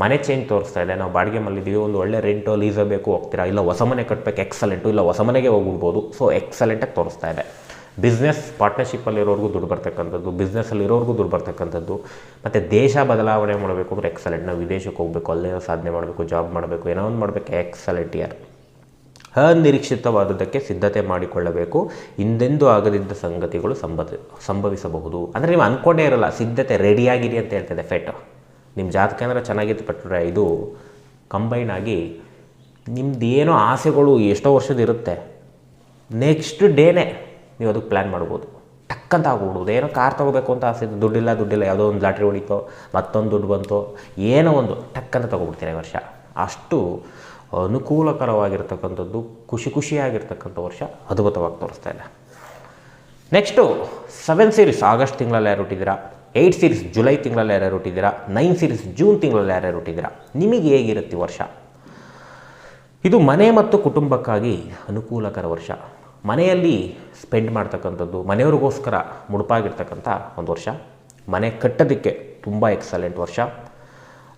ಮನೆ ಚೇಂಜ್ ತೋರಿಸ್ತಾ ಇದೆ. ನಾವು ಬಾಡಿಗೆ ಮಲ್ಲಿದ್ದೀವಿ ಒಂದು ಒಳ್ಳೆ ರೆಂಟು ಲೀಸೋ ಬೇಕು ಹೋಗ್ತೀರಾ? ಇಲ್ಲ ಹೊಸ ಮನೆ ಕಟ್ಟಬೇಕು ಎಕ್ಸಲೆಂಟು ಇಲ್ಲ ಹೊಸ ಮನೆಗೆ ಹೋಗ್ಬಿಡ್ಬೋದು. ಸೊ ಎಕ್ಸಲೆಂಟಾಗಿ ತೋರಿಸ್ತಾ ಇದೆ. ಬಿಸ್ನೆಸ್ ಪಾರ್ಟ್ನರ್ಶಿಪ್ಪಲ್ಲಿರೋರ್ಗೂ ದುಡ್ಡು ಬರ್ತಕ್ಕಂಥದ್ದು. ಬಿಸ್ನೆಸ್ಸಲ್ಲಿರೋರ್ಗೂ ದುಡ್ಡು ಬರ್ತಕ್ಕಂಥದ್ದು. ಮತ್ತು ದೇಶ ಬದಲಾವಣೆ ಮಾಡಬೇಕು ಅಂದರೆ ಎಕ್ಸಲೆಂಟ್ ನಾವು ವಿದೇಶಕ್ಕೆ ಹೋಗಬೇಕು ಅಲ್ಲೇನೋ ಸಾಧನೆ ಮಾಡಬೇಕು ಜಾಬ್ ಮಾಡಬೇಕು, ಏನೋ ಒಂದು ಮಾಡಬೇಕು. ಎಕ್ಸಲೆಂಟ್ ಇಯರ್ ಅನಿರೀಕ್ಷಿತವಾದದ್ದಕ್ಕೆ ಸಿದ್ಧತೆ ಮಾಡಿಕೊಳ್ಳಬೇಕು. ಹಿಂದೆಂದೂ ಆಗದಿದ್ದ ಸಂಗತಿಗಳು ಸಂಭವ ಸಂಭವಿಸಬಹುದು. ಅಂದರೆ ನೀವು ಅಂದ್ಕೊಂಡೇ ಇರಲ್ಲ, ಸಿದ್ಧತೆ ರೆಡಿಯಾಗಿರಿ ಅಂತ ಹೇಳ್ತದೆ ಫೆಟ್ ನಿಮ್ಮ ಜಾತಕ ಅಂದರೆ ಚೆನ್ನಾಗಿತ್ತು ಪಟ್ಟರೆ ಇದು ಕಂಬೈನ್ ಆಗಿ ನಿಮ್ದು ಏನೋ ಆಸೆಗಳು ಎಷ್ಟೋ ವರ್ಷದ ಇರುತ್ತೆ. ನೆಕ್ಸ್ಟ್ ಡೇನೇ ನೀವು ಅದಕ್ಕೆ ಪ್ಲ್ಯಾನ್ ಮಾಡ್ಬೋದು. ಟಕ್ಕಂತ ಆಗ್ಬಿಡೋದು ಏನೋ ಕಾರ್ ತೊಗೋಬೇಕು ಅಂತ ಆಸೆ ಇತ್ತು. ದುಡ್ಡಿಲ್ಲ ದುಡ್ಡಿಲ್ಲ. ಯಾವುದೋ ಒಂದು ಲಾಟ್ರಿ ಹೊಡಿತೋ, ಮತ್ತೊಂದು ದುಡ್ಡು ಬಂತೋ, ಏನೋ ಒಂದು ಟಕ್ಕಂತ ತೊಗೊಬಿಡ್ತೀನಿ ಈ ವರ್ಷ. ಅಷ್ಟು ಅನುಕೂಲಕರವಾಗಿರ್ತಕ್ಕಂಥದ್ದು, ಖುಷಿ ಖುಷಿಯಾಗಿರ್ತಕ್ಕಂಥ ವರ್ಷ ಅದ್ಭುತವಾಗಿ ತೋರಿಸ್ತಾ ಇದೆ. ನೆಕ್ಸ್ಟು ಸೆವೆನ್ ಸೀರೀಸ್ ಆಗಸ್ಟ್ ತಿಂಗಳಲ್ಲಿ ಯಾರು ಹುಟ್ಟಿದ್ದೀರಾ? ಏಯ್ಟ್ ಸೀರೀಸ್ ಜುಲೈ ತಿಂಗಳಲ್ಲಿ ಯಾರ್ಯಾರು ಹುಟ್ಟಿದ್ದೀರಾ? ನೈನ್ ಸೀರೀಸ್ ಜೂನ್ ತಿಂಗಳಲ್ಲಿ ಯಾರ್ಯಾರು ಹುಟ್ಟಿದ್ದೀರಾ? ನಿಮಗೆ ಹೇಗಿರುತ್ತೆ ವರ್ಷ? ಇದು ಮನೆ ಮತ್ತು ಕುಟುಂಬಕ್ಕಾಗಿ ಅನುಕೂಲಕರ ವರ್ಷ. ಮನೆಯಲ್ಲಿ ಸ್ಪೆಂಡ್ ಮಾಡ್ತಕ್ಕಂಥದ್ದು, ಮನೆಯವ್ರಿಗೋಸ್ಕರ ಮುಡುಪಾಗಿರ್ತಕ್ಕಂಥ ಒಂದು ವರ್ಷ. ಮನೆ ಕಟ್ಟೋದಕ್ಕೆ ತುಂಬ ಎಕ್ಸಲೆಂಟ್ ವರ್ಷ.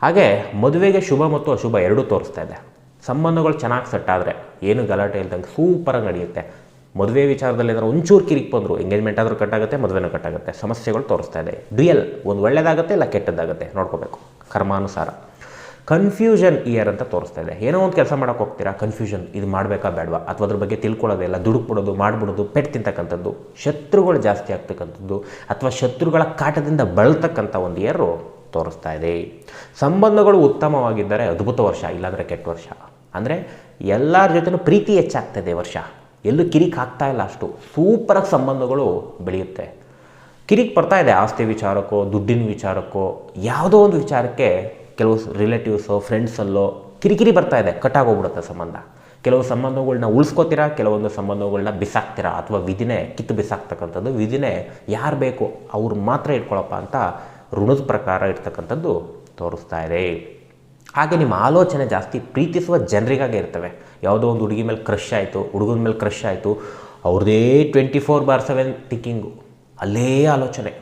ಹಾಗೆ ಮದುವೆಗೆ ಶುಭ ಮತ್ತು ಅಶುಭ ಎರಡೂ ತೋರಿಸ್ತಾ ಇದೆ. ಸಂಬಂಧಗಳು ಚೆನ್ನಾಗಿ ಸೆಟ್ ಆದರೆ ಏನು ಗಲಾಟೆ ಇಲ್ದಂಗೆ ಸೂಪರಾಗಿ ನಡೆಯುತ್ತೆ. ಮದುವೆ ವಿಚಾರದಲ್ಲಿ ಏನಾದ್ರು ಒಂಚೂರು ಕಿರಿಕ್ ಬಂದರು ಎಂಗೇಜ್ಮೆಂಟ್ ಆದರೂ ಕಟ್ಟಾಗುತ್ತೆ ಮದುವೆನೂ ಕಟ್ಟಾಗುತ್ತೆ ಸಮಸ್ಯೆಗಳು ತೋರಿಸ್ತಾ ಇದೆ. ಡ್ಯುಯಲ್ ಒಂದು ಒಳ್ಳೆಯದಾಗುತ್ತೆ ಇಲ್ಲ ಕೆಟ್ಟದ್ದಾಗುತ್ತೆ? ನೋಡ್ಕೋಬೇಕು. ಕರ್ಮಾನುಸಾರ. ಕನ್ಫ್ಯೂಷನ್ ಇಯರ್ ಅಂತ ತೋರಿಸ್ತಾ ಇದೆ. ಏನೋ ಒಂದು ಕೆಲಸ ಮಾಡೋಕೆ ಹೋಗ್ತೀರಾ? ಕನ್ಫ್ಯೂಷನ್ ಇದು ಮಾಡಬೇಕಾ ಬೇಡವಾ? ಅಥವಾ ಅದ್ರ ಬಗ್ಗೆ ತಿಳ್ಕೊಳ್ಳೋದೇ ಇಲ್ಲ, ದುಡುಕ್ಬಿಡೋದು, ಮಾಡಿಬಿಡೋದು ಪೆಟ್ಟು ತಿಂತಕ್ಕಂಥದ್ದು, ಶತ್ರುಗಳು ಜಾಸ್ತಿ ಆಗ್ತಕ್ಕಂಥದ್ದು, ಅಥವಾ ಶತ್ರುಗಳ ಕಾಟದಿಂದ ಬಳಲ್ತಕ್ಕಂಥ ಒಂದು ಇಯರು ತೋರಿಸ್ತಾ ಇದೆ. ಸಂಬಂಧಗಳು ಉತ್ತಮವಾಗಿದ್ದರೆ ಅದ್ಭುತ ವರ್ಷ, ಇಲ್ಲಾಂದರೆ ಕೆಟ್ಟ ವರ್ಷ. ಅಂದರೆ ಎಲ್ಲರ ಜೊತೆನೂ ಪ್ರೀತಿ ಹೆಚ್ಚಾಗ್ತದೆ ವರ್ಷ. ಎಲ್ಲೂ ಕಿರಿಕ್ ಆಗ್ತಾ ಇಲ್ಲ ಅಷ್ಟು. ಸೂಪರಾಗಿ ಸಂಬಂಧಗಳು ಬೆಳೆಯುತ್ತೆ. ಕಿರಿಕ್ ಬರ್ತಾ ಇದೆ ಆಸ್ತಿ ವಿಚಾರಕ್ಕೋ, ದುಡ್ಡಿನ ವಿಚಾರಕ್ಕೋ, ಯಾವುದೋ ಒಂದು ವಿಚಾರಕ್ಕೆ ಕೆಲವು ರಿಲೇಟಿವ್ಸೋ ಫ್ರೆಂಡ್ಸಲ್ಲೋ ಕಿರಿಕಿರಿ ಬರ್ತಾ ಇದೆ, ಕಟ್ಟಾಗೋಗ್ಬಿಡುತ್ತೆ ಸಂಬಂಧ. ಕೆಲವು ಸಂಬಂಧಗಳನ್ನ ಉಳಿಸ್ಕೋತೀರಾ, ಕೆಲವೊಂದು ಸಂಬಂಧಗಳನ್ನ ಬಿಸಾಕ್ತೀರಾ ಅಥವಾ ವಿಧಿನೇ ಕಿತ್ತು ಬಿಸಾಕ್ತಕ್ಕಂಥದ್ದು, ವಿಧಿನೇ ಯಾರು ಬೇಕು ಅವ್ರು ಮಾತ್ರ ಇಟ್ಕೊಳಪ್ಪ ಅಂತ ಋಣದ ಪ್ರಕಾರ ಇರ್ತಕ್ಕಂಥದ್ದು ತೋರಿಸ್ತಾ ಇದೆ. ಹಾಗೆ ನಿಮ್ಮ ಆಲೋಚನೆ ಜಾಸ್ತಿ ಪ್ರೀತಿಸುವ ಜನರಿಗಾಗೆ ಇರ್ತವೆ. ಯಾವುದೋ ಒಂದು ಹುಡುಗಿ ಮೇಲೆ ಕ್ರಶ್ ಆಯಿತು, ಹುಡುಗನ ಮೇಲೆ ಕ್ರಶ್ ಆಯಿತು ಅವ್ರದ್ದೇ twenty four by seven ticking ಅಲ್ಲೇ ಆಲೋಚನೆ.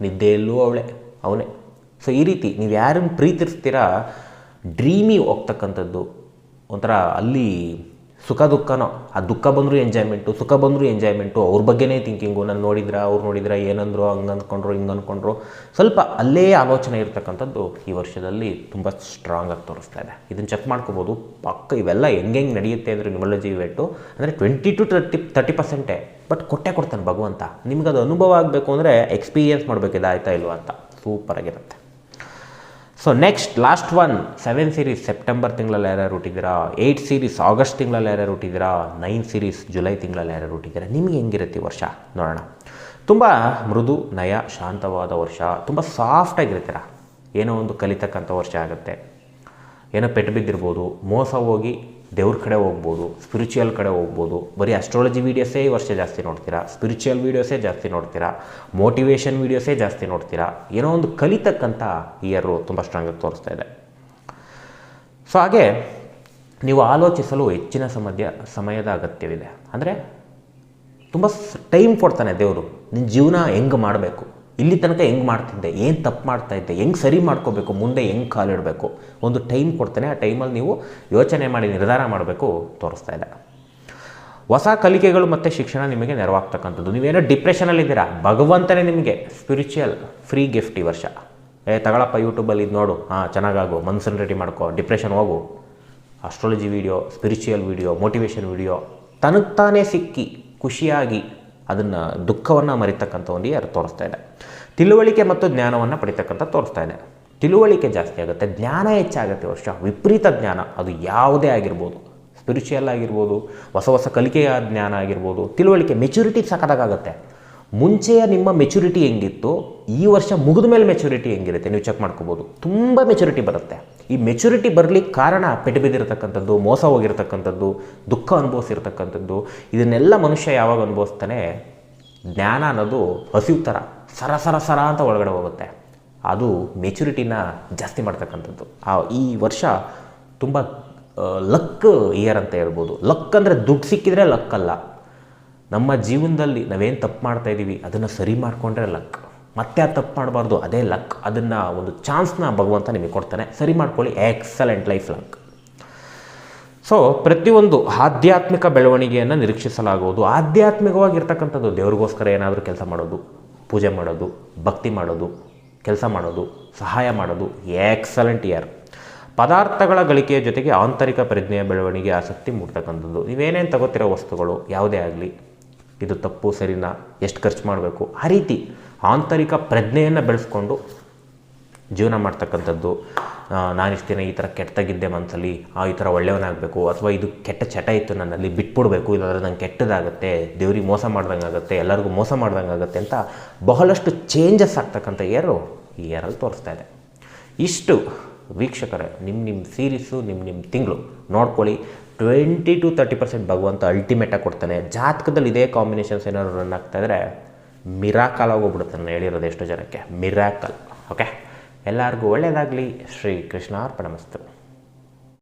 ನಿದ್ದೆಯಲ್ಲೂ ಅವಳೆ, ಅವನೇ. ಸೊ ಈ ರೀತಿ ನೀವು ಯಾರನ್ನು ಪ್ರೀತಿಸ್ತೀರಾ ಡ್ರೀಮಿ ಹೋಗ್ತಕ್ಕಂಥದ್ದು, ಒಂಥರ ಅಲ್ಲಿ ಸುಖ ದುಃಖನೋ, ಆ ದುಃಖ ಬಂದರೂ ಎಂಜಾಯ್ಮೆಂಟು ಸುಖ ಬಂದರೂ ಎಂಜಾಯ್ಮೆಂಟು ಅವ್ರ ಬಗ್ಗೆನೇ ಥಿಂಕಿಂಗು ನಾನು ನೋಡಿದ್ರ, ಅವ್ರು ನೋಡಿದ್ರೆ, ಏನಂದ್ರು ಹಂಗೆ ಅಂದ್ಕೊಂಡ್ರು ಹಿಂಗೆ ಅಂದ್ಕೊಂಡ್ರು ಸ್ವಲ್ಪ ಅಲ್ಲೇ ಆಲೋಚನೆ ಇರ್ತಕ್ಕಂಥದ್ದು ಈ ವರ್ಷದಲ್ಲಿ ತುಂಬ ಸ್ಟ್ರಾಂಗಾಗಿ ತೋರಿಸ್ತಾ ಇದೆ. ಇದನ್ನು ಚೆಕ್ ಮಾಡ್ಕೋಬೋದು. ಪಕ್ಕ ಇವೆಲ್ಲ ಹೆಂಗೆ ಹೆಂಗೆ ನಡೆಯುತ್ತೆ ಅಂದರೆ ನ್ಯೂಮಲಜಿ ಇವೆಂಟು ಅಂದರೆ ಟ್ವೆಂಟಿ ಟು ತರ್ಟಿ ತರ್ಟಿ ಪರ್ಸೆಂಟೇ ಬಟ್ ಕೊಟ್ಟೆ ಕೊಡ್ತಾನೆ ಭಗವಂತ. ನಿಮ್ಗೆ ಅದು ಅನುಭವ ಆಗಬೇಕು ಅಂದರೆ ಎಕ್ಸ್ಪೀರಿಯನ್ಸ್ ಮಾಡಬೇಕಿದೆ, ಆಯ್ತಾ ಇಲ್ವಾ ಅಂತ. ಸೂಪರಾಗಿರುತ್ತೆ so next last one seven series September ತಿಂಗಳಲ್ಲಿ ಯಾರ್ಯಾರು ಹುಟ್ಟಿದ್ದೀರಾ? ಏಯ್ಟ್ ಸೀರೀಸ್ ಆಗಸ್ಟ್ ತಿಂಗಳಲ್ಲಿ ಯಾರ್ಯಾರು ಹುಟ್ಟಿದ್ದೀರಾ? ನೈನ್ ಸೀರೀಸ್ ಜುಲೈ ತಿಂಗಳಲ್ಲಿ ಯಾರ್ಯಾರು ಹುಟ್ಟಿದ್ದೀರಾ? ನಿಮಗೆ ಹೆಂಗಿರುತ್ತೆ ವರ್ಷ? ನೋಡೋಣ. ತುಂಬ ಮೃದು, ನಯ, ಶಾಂತವಾದ ವರ್ಷ. ತುಂಬ ಸಾಫ್ಟಾಗಿರ್ತೀರ ಏನೋ ಒಂದು ಕಲಿತಕ್ಕಂಥ ವರ್ಷ ಆಗುತ್ತೆ. ಏನೋ ಪೆಟ್ಟು ಬಿದ್ದಿರ್ಬೋದು. ಮೋಸ ಹೋಗಿ ದೇವ್ರ ಕಡೆ ಹೋಗ್ಬೋದು ಸ್ಪಿರಿಚುವಲ್ ಕಡೆ ಹೋಗ್ಬೋದು. ಬರೀ ಅಸ್ಟ್ರಾಲಜಿ ವೀಡಿಯೋಸೇ ಈ ವರ್ಷ ಜಾಸ್ತಿ ನೋಡ್ತೀರಾ? ಸ್ಪಿರಿಚುವಲ್ ವೀಡಿಯೋಸೇ ಜಾಸ್ತಿ ನೋಡ್ತೀರಾ? ಮೋಟಿವೇಶನ್ ವೀಡಿಯೋಸೇ ಜಾಸ್ತಿ ನೋಡ್ತೀರಾ? ಏನೋ ಒಂದು ಕಲಿತಕ್ಕಂಥ ಇಯರು ತುಂಬ ಸ್ಟ್ರಾಂಗಾಗಿ ತೋರಿಸ್ತಾ ಇದೆ. ಸೊ ಹಾಗೆ, ನೀವು ಆಲೋಚಿಸಲು ಹೆಚ್ಚಿನ ಸಮಯ ಸಮಯದ ಅಗತ್ಯವಿದೆ. ಅಂದರೆ, ತುಂಬ ಟೈಮ್ ಕೊಡ್ತಾನೆ ದೇವರು. ನಿನ್ನ ಜೀವನ ಹೆಂಗೆ ಮಾಡಬೇಕು? ಇಲ್ಲಿ ತನಕ ಹೆಂಗೆ ಮಾಡ್ತಿದ್ದೆ? ಏನು ತಪ್ಪು ಮಾಡ್ತಾ ಇದ್ದೆ? ಹೆಂಗೆ ಸರಿ ಮಾಡ್ಕೋಬೇಕು? ಮುಂದೆ ಹೆಂಗೆ ಕಾಲಿಡಬೇಕು ಒಂದು ಟೈಮ್ ಕೊಡ್ತಾನೆ. ಆ ಟೈಮಲ್ಲಿ ನೀವು ಯೋಚನೆ ಮಾಡಿ, ನಿರ್ಧಾರ ಮಾಡಬೇಕು ತೋರಿಸ್ತಾ ಇದೆ. ಹೊಸ ಕಲಿಕೆಗಳು ಮತ್ತು ಶಿಕ್ಷಣ ನಿಮಗೆ ನೆರವಾಗ್ತಕ್ಕಂಥದ್ದು. ನೀವೇನೋ ಡಿಪ್ರೆಷನಲ್ಲಿದ್ದೀರಾ ಭಗವಂತನೇ ನಿಮಗೆ ಸ್ಪಿರಿಚುವಲ್ ಫ್ರೀ ಗಿಫ್ಟ್ ಈ ವರ್ಷ. ಏ, ತಗೊಳಪ್ಪ ಯೂಟ್ಯೂಬಲ್ಲಿ ಇದು ನೋಡು. ಹಾಂ, ಚೆನ್ನಾಗಾಗು. ಮನ್ಸನ್ನು ರೆಡಿ ಮಾಡ್ಕೋ. ಡಿಪ್ರೆಷನ್ ಹೋಗು. Astrology video spiritual video motivation video ತನಗೆ ತಾನೇ ಸಿಕ್ಕಿ, ಖುಷಿಯಾಗಿ ಅದನ್ನು ದುಃಖವನ್ನು ಮರಿತಕ್ಕಂಥ ಒಂದು ಯಾರು ತೋರಿಸ್ತಾ ಇದೆ. ತಿಳುವಳಿಕೆ ಮತ್ತು ಜ್ಞಾನವನ್ನು ಪಡಿತಕ್ಕಂಥ ತೋರಿಸ್ತಾ ಇದೆ. ತಿಳುವಳಿಕೆ ಜಾಸ್ತಿ ಆಗುತ್ತೆ, ಜ್ಞಾನ ಹೆಚ್ಚಾಗುತ್ತೆ ವರ್ಷ. ವಿಪರೀತ ಜ್ಞಾನ, ಅದು ಯಾವುದೇ ಆಗಿರ್ಬೋದು. ಸ್ಪಿರಿಚುಯಲ್ ಆಗಿರ್ಬೋದು, ಹೊಸ ಹೊಸ ಕಲಿಕೆಯ ಜ್ಞಾನ ಆಗಿರ್ಬೋದು. ತಿಳುವಳಿಕೆ ಮೆಚುರಿಟಿ ಸಖತ್ತಾಗುತ್ತೆ ಮುಂಚೆಯ ನಿಮ್ಮ ಮೆಚುರಿಟಿ ಹೆಂಗಿತ್ತು, ಈ ವರ್ಷ ಮುಗಿದ ಮೇಲೆ ಮೆಚುರಿಟಿ ಹೆಂಗಿರುತ್ತೆ, ನೀವು ಚೆಕ್ ಮಾಡ್ಕೋಬೋದು. ತುಂಬ ಮೆಚುರಿಟಿ ಬರುತ್ತೆ. ಈ ಮೆಚುರಿಟಿ ಬರಲಿಕ್ಕೆ ಕಾರಣ ಪೆಟ್ಟು ಬಿದ್ದಿರತಕ್ಕಂಥದ್ದು, ಮೋಸ ಹೋಗಿರ್ತಕ್ಕಂಥದ್ದು, ದುಃಖ ಅನುಭವಿಸಿರ್ತಕ್ಕಂಥದ್ದು, ಇದನ್ನೆಲ್ಲ ಮನುಷ್ಯ ಯಾವಾಗ ಅನುಭವಿಸ್ತಾನೆ? ಜ್ಞಾನ ಅನ್ನೋದು ಹಸಿವು ಥರ ಸರ ಸರ ಸರ ಅಂತ ಒಳಗಡೆ ಹೋಗುತ್ತೆ. ಅದು ಮೆಚುರಿಟಿನ ಜಾಸ್ತಿ ಮಾಡ್ತಕ್ಕಂಥದ್ದು. ಆ, ಈ ವರ್ಷ ತುಂಬ ಲಕ್ ಇಯರ್ ಅಂತ ಹೇಳ್ಬೋದು. ಲಕ್ ಅಂದರೆ ದುಡ್ಡು ಸಿಕ್ಕಿದ್ರೆ ಲಕ್ ಅಲ್ಲ. ನಮ್ಮ ಜೀವನದಲ್ಲಿ ನಾವೇನು ತಪ್ಪು ಮಾಡ್ತಾ ಇದ್ದೀವಿ ಅದನ್ನು ಸರಿ ಮಾಡಿಕೊಂಡ್ರೆ ಲಕ್ ಮತ್ತೆ ಆ ತಪ್ಪು ಮಾಡಬಾರ್ದು, ಅದೇ ಲಕ್ ಅದನ್ನು ಒಂದು ಚಾನ್ಸ್ನ ಭಗವಂತ ನಿಮಗೆ ಕೊಡ್ತಾನೆ. ಸರಿ ಮಾಡ್ಕೊಳ್ಳಿ. ಎಕ್ಸಲೆಂಟ್ ಲೈಫ್ ಲಕ್ ಸೊ ಪ್ರತಿಯೊಂದು ಆಧ್ಯಾತ್ಮಿಕ ಬೆಳವಣಿಗೆಯನ್ನು ನಿರೀಕ್ಷಿಸಲಾಗುವುದು. ಆಧ್ಯಾತ್ಮಿಕವಾಗಿರ್ತಕ್ಕಂಥದ್ದು ದೇವ್ರಿಗೋಸ್ಕರ ಏನಾದರೂ ಕೆಲಸ ಮಾಡೋದು, ಪೂಜೆ ಮಾಡೋದು, ಭಕ್ತಿ ಮಾಡೋದು, ಕೆಲಸ ಮಾಡೋದು, ಸಹಾಯ ಮಾಡೋದು ಎಕ್ಸಲೆಂಟ್ ಇಯರ್ ಪದಾರ್ಥಗಳ ಗಳಿಕೆಯ ಜೊತೆಗೆ ಆಂತರಿಕ ಪ್ರಜ್ಞೆಯ ಬೆಳವಣಿಗೆ ಆಸಕ್ತಿ ಮೂಡ್ತಕ್ಕಂಥದ್ದು. ನೀವೇನೇನು ತಗೋತಿರೋ ವಸ್ತುಗಳು, ಯಾವುದೇ ಆಗಲಿ, ಇದು ತಪ್ಪು, ಸರಿನಾ, ಎಷ್ಟು ಖರ್ಚು ಮಾಡಬೇಕು, ಆ ರೀತಿ. ಆಂತರಿಕ ಪ್ರಜ್ಞೆಯನ್ನು ಬೆಳೆಸ್ಕೊಂಡು ಜೀವನ ಮಾಡ್ತಕ್ಕಂಥದ್ದು ನಾನು ನಾನಿಷ್ಟು ದಿನ ಈ ಥರ ಕೆಟ್ಟದಾಗಿದ್ದೆ ಮನಸ್ಸಲ್ಲಿ ಆ, ಈ ಥರ ಒಳ್ಳೆಯವನಾಗಬೇಕು, ಅಥವಾ ಇದು ಕೆಟ್ಟ ಚಟ ಇತ್ತು ನನ್ನಲ್ಲಿ, ಬಿಟ್ಬಿಡ್ಬೇಕು, ಇಲ್ಲಾಂದರೆ ನಂಗೆ ಕೆಟ್ಟದಾಗುತ್ತೆ, ದೇವ್ರಿಗೆ ಮೋಸ ಮಾಡ್ದಂಗೆ ಆಗುತ್ತೆ ಎಲ್ಲರಿಗೂ ಮೋಸ ಮಾಡ್ದಂಗೆ ಆಗುತ್ತೆ ಅಂತ ಬಹಳಷ್ಟು ಚೇಂಜಸ್ ಆಗ್ತಕ್ಕಂಥ ಏರು ಈ ಇಯರಲ್ಲಿ ತೋರಿಸ್ತಾ ಇದೆ. ಇಷ್ಟು ವೀಕ್ಷಕರೇ ನಿಮ್ಮ ನಿಮ್ಮ ಸೀರೀಸು ನಿಮ್ಮ ನಿಮ್ಮ ತಿಂಗಳು ನೋಡ್ಕೊಳ್ಳಿ. ಟ್ವೆಂಟಿ ಟು ತರ್ಟಿ ಪರ್ಸೆಂಟ್ ಭಗವಂತ ಅಲ್ಟಿಮೇಟಾಗಿ ಕೊಡ್ತಾನೆ. ಜಾತಕದಲ್ಲಿ ಇದೇ ಕಾಂಬಿನೇಷನ್ಸ್ ಏನಾದ್ರು ರನ್ ಆಗ್ತಾ ಇದ್ದರೆ ಮಿರಾಕಲ್ ಆಗೋಗ್ಬಿಡುತ್ತೆ ನಾನು ಹೇಳಿರೋದು ಎಷ್ಟು ಜನಕ್ಕೆ. ಮಿರಾಕಲ್ ಓಕೆ ಎಲ್ಲರಿಗೂ ಒಳ್ಳೆಯದಾಗಲಿ ಶ್ರೀ ಕೃಷ್ಣಾರ್ಪಣಮಸ್ತು